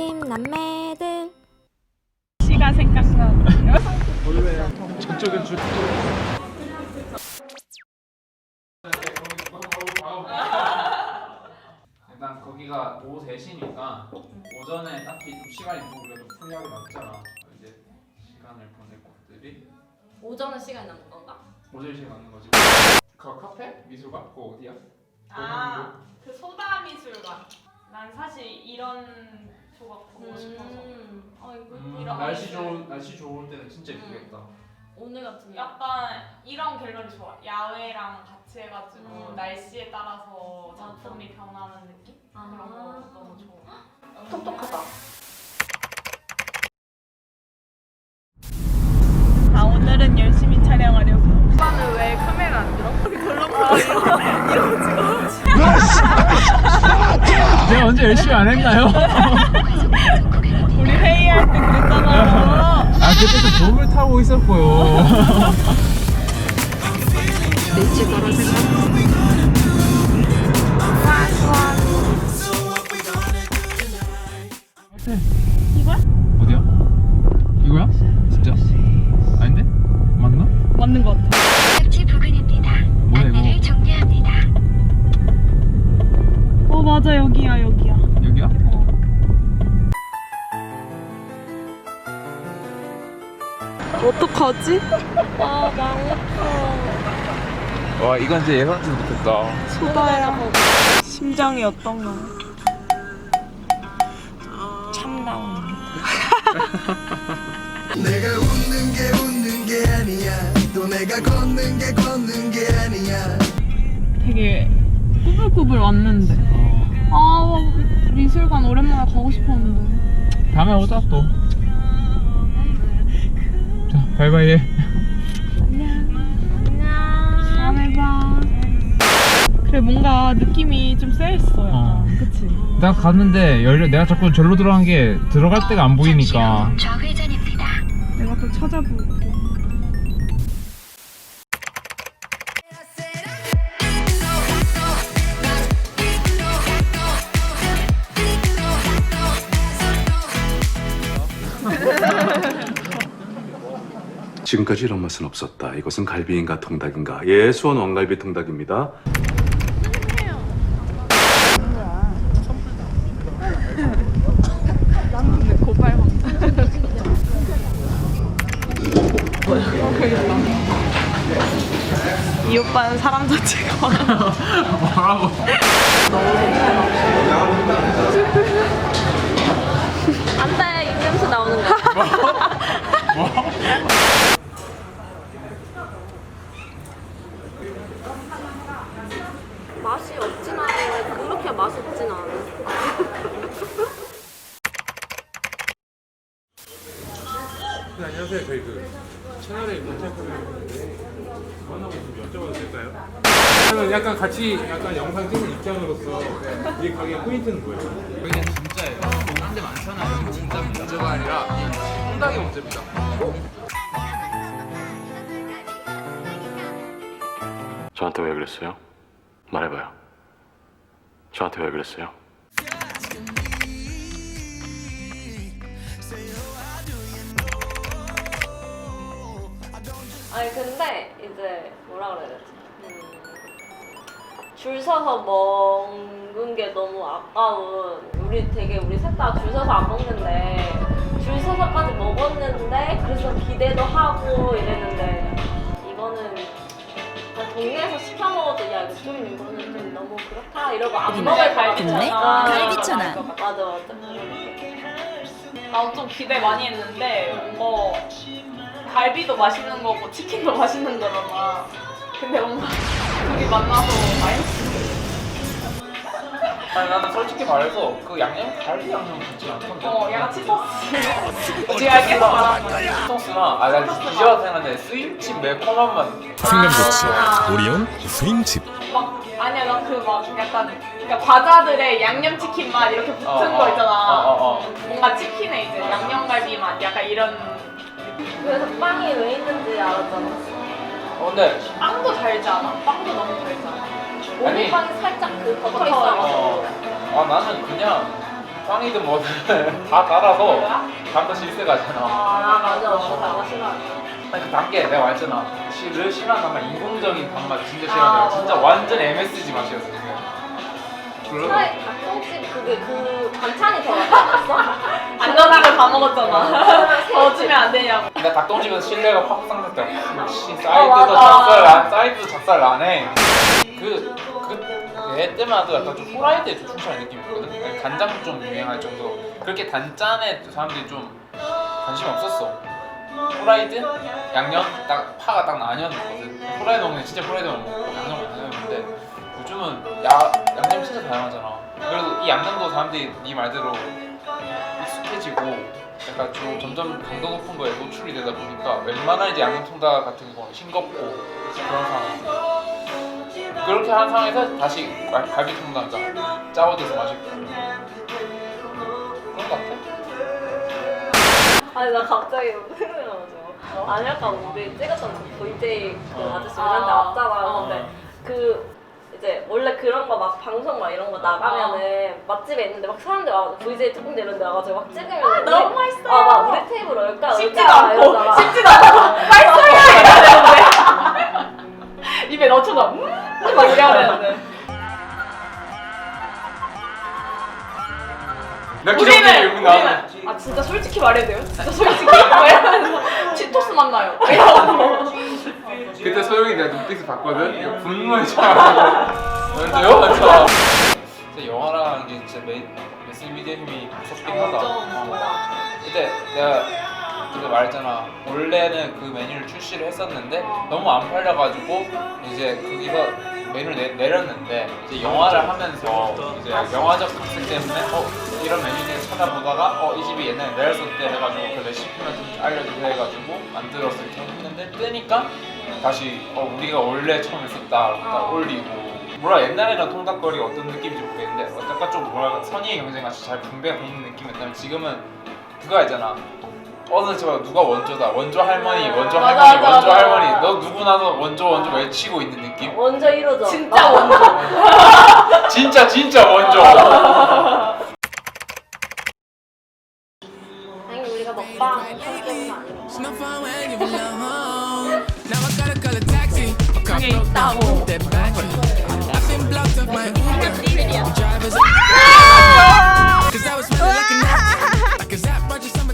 팀 남매들 시가 생각나거든요. 저쪽은 줄. 일단 거기가 오후 3시니까 오전에 딱히 좀 시간이 있고 우리가 좀 프리하게 남잖아 이제 시간을 보낼 곳들이 오전에 시간 남는 건가? 오전 시간 남는 거지 그 카페? 미술관? 그거 어디야? 아, 그 소다 미술관. 난 사실 이런 조각 보고 싶어서. 음, 어 이거 음, 이런 날씨 거 좋은 날씨 좋을 때는 진짜 예쁘겠다 오늘 같은 날. 약간 이런 갤러리 좋아. 야외랑 같이 해가지고 음. 날씨에 따라서. 작품이 변하는 느낌? 아. 그런 거 너무 언제 열심히 안 했나요? 우리 회의할 때 그랬잖아. 아 그때도 몸을 타고 있었고요. 이거야? 어디야? 이거야? 진짜? 아닌데? 맞나? 맞는 것 같아. 맞아 여기야 여기야. 여기야? 어떡하지? 아 망했어. 와 이건 진짜 예상치 못했다. 소다야. 심장이 어떤가? 참다운. 내가 웃는 게 웃는 게 아니야 또 내가 걷는 게 걷는 게 아니야 되게 꾸불꾸불 왔는데. 아 미술관 오랜만에 가고 싶었는데. 다음에 오자 또. 자 바이바이 해. 다음에 봐. 그래 뭔가 느낌이 좀 쎄했어. 약간. 어. 그치? 내가 갔는데 열려 내가 자꾸 절로 들어간 게 들어갈 데가 안 보이니까. 좌회전입니다. 내가 또 찾아볼게. 지금까지 이런 맛은 없었다. 이것은 갈비인가 통닭인가? 예, 수원 왕갈비 통닭입니다. 이 오빠는 사람 자체가 뭐라고? 안돼 입냄새 나오는 거. 맛이 없진 않은데 그렇게 맛없진 않아. 네, 안녕하세요. 저희 그 채널에 인터뷰를 했는데 원하고 좀 여쭤봐도 될까요? 저는 약간 같이 약간 영상 찍는 입장으로서 이 가게 포인트는 뭐예요? 여기는 진짜예요 다른 데 많잖아요 진짜 문제가 아니라 이 통닭이 문제입니다 저한테 왜 그랬어요? 말해봐요. 저한테 왜 그랬어요? 아니 근데 이제 뭐라 그래야 되지? 음, 줄 서서 먹는 게 너무 아까운 우리 되게 우리 셋 다 줄 서서 안 먹는데 줄 서서까지 먹었는데 그래서 기대도 하고 이랬는데 이거는 그냥 동네에서 시켜 먹어도 야 이거 좀 이거는 좀 너무 그렇다 이러고 안 먹을 갈비잖아 갈비천하. 맞아 맞아 나도 좀 기대 많이 했는데 뭐 갈비도 맛있는 거고 치킨도 맛있는 거잖아. 근데 뭔가 둘이 만나서 마이너스. 아니 나는 솔직히 말해서 그 양념 갈비 양념 좋지 않던데 어 야채 소스. 우리가 계속 말하는 거야. 소스나 아난 이제 와서 생각하는데 스윗집 매콤한 맛 생명조치 오리온 스윙칩 막 아니야 나그막 약간 그러니까 과자들의 양념치킨 맛 이렇게 붙은 어, 거 어, 있잖아. 어, 어, 어. 뭔가 치킨에 이제 양념갈비 맛 약간 이런. 그래서 빵이 왜 있는지 알았잖아 어, 근데 빵도 달지 않아? 빵도 아? 아니. 오리빵이 살짝 그 버터 어, 있어가지고 아 나는 그냥 빵이든 뭐든 다 따라서 담다 실세 가잖아. 아 맞아 맞아 싫어 아니 그 단계 내가 말했잖아. 실을 싫어하는 맛 인공적인 단맛 진짜 싫어한다. 아, 진짜 맞아. 완전 MSG 맛이었어. 차라리 닭똥집 그게 그 반찬이 더 않았어? 안전하게 다 먹었잖아. 더 주면 안 되냐고. 근데 닭똥집에서 신뢰가 확 상승했다. 역시 어, 사이드도 맞아. 작살 나, 사이드도 작살 나네. 그, 그그 애 때마다 약간 좀 후라이드에 좀 충실한 느낌이 있거든. 간장도 좀 유행할 정도. 그렇게 단짠에 사람들이 좀 관심이 없었어. 후라이드, 양념 딱 파가 딱 나뉘었거든. 후라이드 먹는 진짜 후라이드만 먹고 양념 안 나뉘었는데 요즘은 야 양념 진짜 다양하잖아. 그래도 이 양념도 사람들이 네 말대로 익숙해지고 약간 좀 점점 강도 높은 거에 노출이 되다 보니까 웬만한 이제 양념 통닭 같은 거 싱겁고 그런 상황. 그렇게 한 상황에서 다시 갈- 갈비 통닭 짜워져서 맛있고 그런 것 같아. 아니 나 갑자기 생각나가지고 아니 아까 우리 찍었던 그 VJ 그 아저씨 우리한테 왔잖아 어. 근데 그 이제 원래 그런 거 막 방송 막 이런 거 나가면은 맛집에 있는데 막 사람들 와가지고 VJ 특공대 이런 데 와가지고 막 찍으면 아 너무 맛있어요. 아막 우리 테이블 올까 씹지도 올까 않고. 씹지도 않고, 맛있어요! 이래야 되는데. 입에 넣쳐도, 음! 막 이래야 되는데. 나 기성들이 우리는. 우리는, 아, 진짜 솔직히 말해도 돼요? 진짜 솔직히. 막 이러면서 치토스 만나요. 이러고. 눈빛을 봤거든. 이거 분노에 차가지고 왠지요? 그래서 진짜 영화라는 게 진짜 메 매스미디어 힘이 무섭긴 하다. 어. 그때 내가 그때 말했잖아. 원래는 그 메뉴를 출시를 했었는데 너무 안 팔려가지고 이제 거기서 메뉴를 내, 내렸는데 이제 영화를 하면서 이제 영화적 각색 때문에 어 이런 메뉴를 찾아보다가 어 이 집이 옛날에 내렸었대 해가지고 그 레시피만 좀 알려주세요 해가지고 만들었을 때 했는데 뜨니까 다시 어 우리가 원래 처음 했었다 딱 올리고. 뭐라 옛날에는 통닭거리가 어떤 느낌인지 모르겠는데 어, 약간 좀 뭐랄까 선의의 경쟁 같이 잘 분배되는 느낌이었다면 지금은 그거 있잖아. 어느 저 누가 원조다. 원조 할머니 원조 맞아, 할머니 맞아, 원조 맞아. 할머니. 너 누구 나서 원조 원조 외치고 있는 느낌? 먼저 이러죠. 진짜 원조. 진짜 진짜 원조. 아니 우리가 먹방 성격은 아니고 그게 있 I've of Cause I was smelling like a nut. Like a zap, just